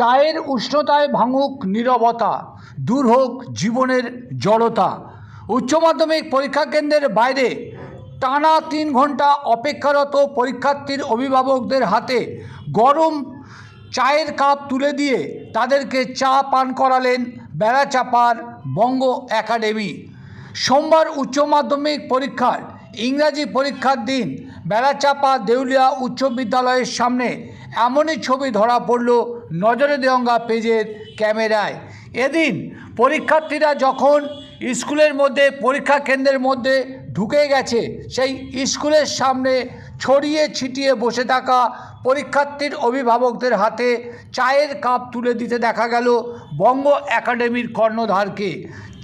চায়ের উষ্ণতায় ভাঙুক নীরবতা, দূর হোক জীবনের জড়তা। উচ্চ মাধ্যমিক পরীক্ষা কেন্দ্রের বাইরে টানা তিন ঘণ্টা অপেক্ষারত পরীক্ষার্থীর অভিভাবকদের হাতে গরম চায়ের কাপ তুলে দিয়ে তাদেরকে চা পান করালেন বেড়াচাপার বঙ্গ একাডেমি। সোমবার উচ্চ মাধ্যমিক পরীক্ষার ইংরাজি পরীক্ষার দিন বেড়াচাপা দেউলিয়া উচ্চ বিদ্যালয়ের সামনে এমনই ছবি ধরা পড়ল নজরে দেওয়া পেজের ক্যামেরায়। এদিন পরীক্ষার্থীরা যখন স্কুলের মধ্যে, পরীক্ষা কেন্দ্রের মধ্যে ঢুকে গেছে, সেই স্কুলের সামনে ছড়িয়ে ছিটিয়ে বসে থাকা পরীক্ষার্থীর অভিভাবকদের হাতে চায়ের কাপ তুলে দিতে দেখা গেল বঙ্গ একাডেমির কর্ণধারকে।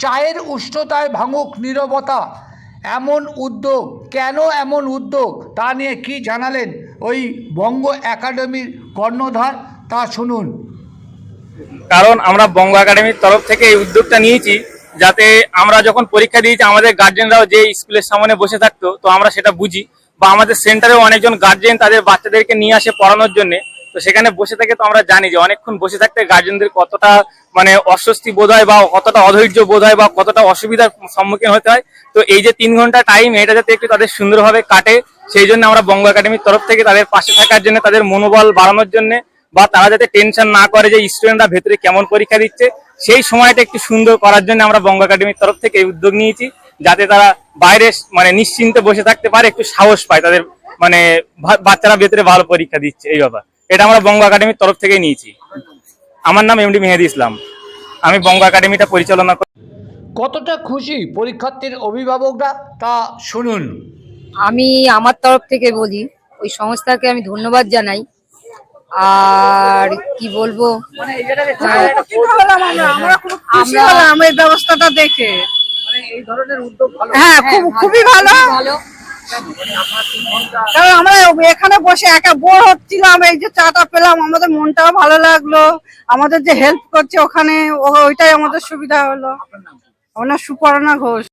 চায়ের উষ্ণতায় ভাঙুক নীরবতা এমন উদ্যোগ, কেন এমন উদ্যোগ? তা নিয়ে কি জানালেন ওই বঙ্গ একাডেমির কর্ণধার? তা শুনুন। কারণ আমরা বঙ্গ একাডেমির তরফ থেকে এই উদ্যোগটা নিয়েছি, যাতে আমরা যখন পরীক্ষা দিয়েছি, আমাদের গার্জেনরাও যে স্কুলের সামনে বসে থাকতো, তো আমরা সেটা বুঝি। বা আমাদের সেন্টারেও অনেকজন গার্জেন তাদের বাচ্চাদেরকে নিয়ে আসে পড়ানোর জন্য। তো সেখানে বসে থাকে তো আমরা জানি যে, অনেকক্ষণ বসে থাকতে গার্জেনদের কতটা মানে অস্বস্তি বোধ হয় বা কতটা অধৈর্য বোধ হয় বা কতটা অসুবিধার সম্মুখীন হতে হয়। তো এই যে তিন ঘণ্টা টাইম এটা যাতে একটু তাদের সুন্দরভাবে কাটে, সেই জন্য আমরা বঙ্গ একাডেমির তরফ থেকে তাদের পাশে থাকার জন্য, তাদের মনোবল বাড়ানোর জন্য বা তারা যাতে টেনশন না করে যে স্টুডেন্টরা ভেতরে কেমন পরীক্ষা দিচ্ছে, সেই সময়টা একটু সুন্দর করার জন্য আমরা বঙ্গ একাডেমির তরফ থেকে এই উদ্যোগ নিয়েছি, যাতে তারা বাইরে মানে নিশ্চিন্তে বসে থাকতে পারে, একটু সাহস পায় তাদের মানে বাচ্চারা ভেতরে ভালো পরীক্ষা দিচ্ছে, এই ব্যাপার। এটা আমরা বঙ্গ একাডেমির তরফ থেকেই নিয়েছি। আমার নাম এমডি মেহেদি ইসলাম। আমি বঙ্গ একাডেমিটা পরিচালনা করি কতটা খুশি পরীক্ষার্থীর অভিভাবকরা তা শুনুন। আমি আমার তরফ থেকে বলি ওই সংস্থাকে আমি ধন্যবাদ জানাই। আর কি বলব? আমরা আমরা খুব খুশি আমরা- হলাম এই ব্যবস্থাটা দেখে ধরনের উদ্যোগ হ্যাঁ খুব খুবই ভালো। ভালো। কারণ আমরা এখানে বসে একা বোর হচ্ছিলাম, এই যে চাটা পেলাম, আমাদের মনটাও ভালো লাগল, আমাদের যে হেল্প করছে ওখানে ওইটাই আমাদের সুবিধা হলো। আমার সুপর্ণা ঘোষ।